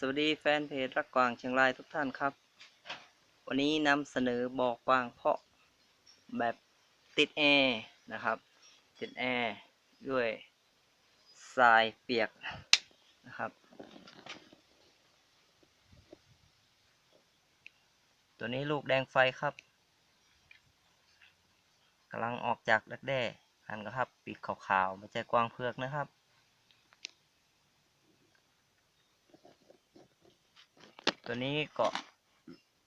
สวัสดีแฟนเพจรักกวางเชียงรายทุกท่านครับ วันนี้นำเสนอบอกกวางเพาะแบบติดแอร์นะครับ ติดแอร์ด้วยทรายเปียกนะครับ ตัวนี้ลูกแดงไฟครับกำลังออกจากดักแด้หันก็ครับ ปีกขาวๆไม่ใช่กวางเพือกนะครับ ตัวนี้เก็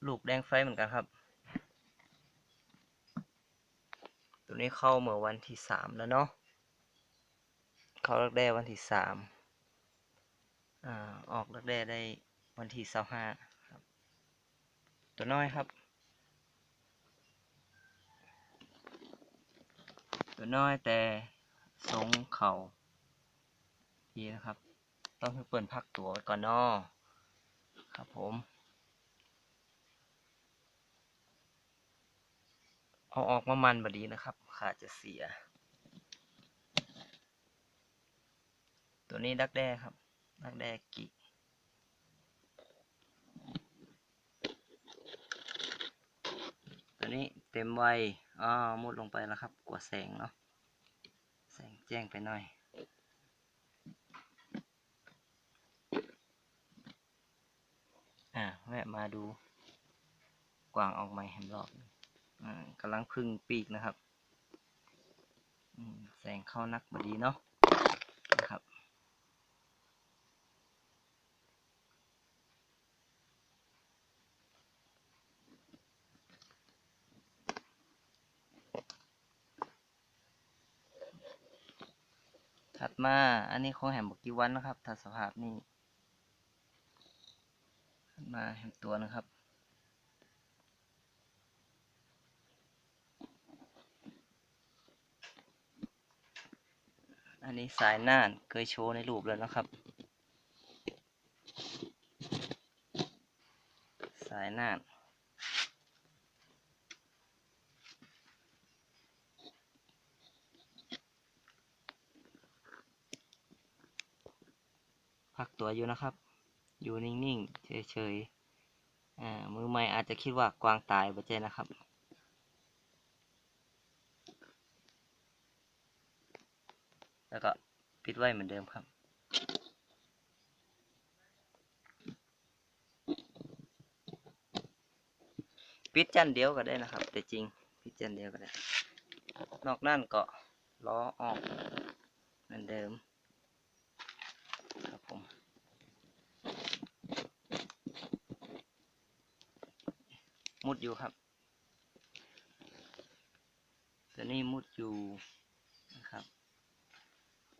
ลูกแดงไฟเหมือนกันครับ ตัวนี้เข้าเมื่อวันที่สามแล้วเนาะ เข้ารักแด้วันที่สามอ่าออกรักแด้ได้วันที่สิบห้าครับ ตัวน้อยครับ ตัวน้อยแต่ทรงเข่าดีนะครับ ต้องให้เปิดพักตัวไว้ก่อนเนาะ ครับผมเอาออกมามันบดีนะครับ ขาดจะเสีย ตัวนี้ดักแด้ครับ ดักแด้กิตัวนี้เต็มวัยอ๋อมุดลงไปแล้วครับกลัวแสงเนาะ แสงแจ้งไปหน่อย อ่าแวะมาดูกวางออกใหม่แฮมรอบหนึ่งอ่ากำลังพึ่งปีกนะครับแสงเข้านักบดีเนาะนะครับถัดมาอันนี้ของแหมบกกี่วันนะครับถ้าสภาพนี้ มาแหมตัวนะครับ อันนี้สายน่านเคยโชว์ในรูปแล้วนะครับ สายน่านพักตัวอยู่นะครับ อยู่นิ่งๆ เฉยๆอ่ามือใหม่อาจจะคิดว่ากวางตายบ่ใช่นะครับ แล้วก็ปิดไว้เหมือนเดิมครับปิดจันเดียวก็ได้นะครับ แต่จริงปิดจันเดียวก็ได้ นอกนั่นก็ล้อออกเหมือนเดิม มุดอยู่ครับตัวนี้มุดอยู่นะครับ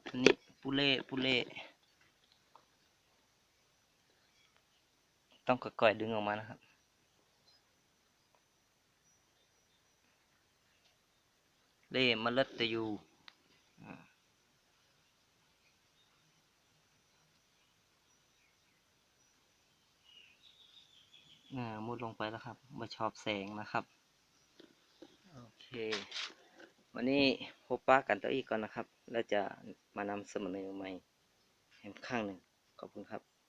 อันนี้ปุเล่ปุเล่ต้องก่อยๆดึงออกมานะครับเล่มเล็ดตะยู อ่ามุดลงไปแล้วครับมาชอบแสงนะครับ โอเค วันนี้พบป้ากันตัวอีกก่อนนะครับ แล้วจะมานำเสนอใหม่แห่งข้างหนึ่งขอบคุณครับ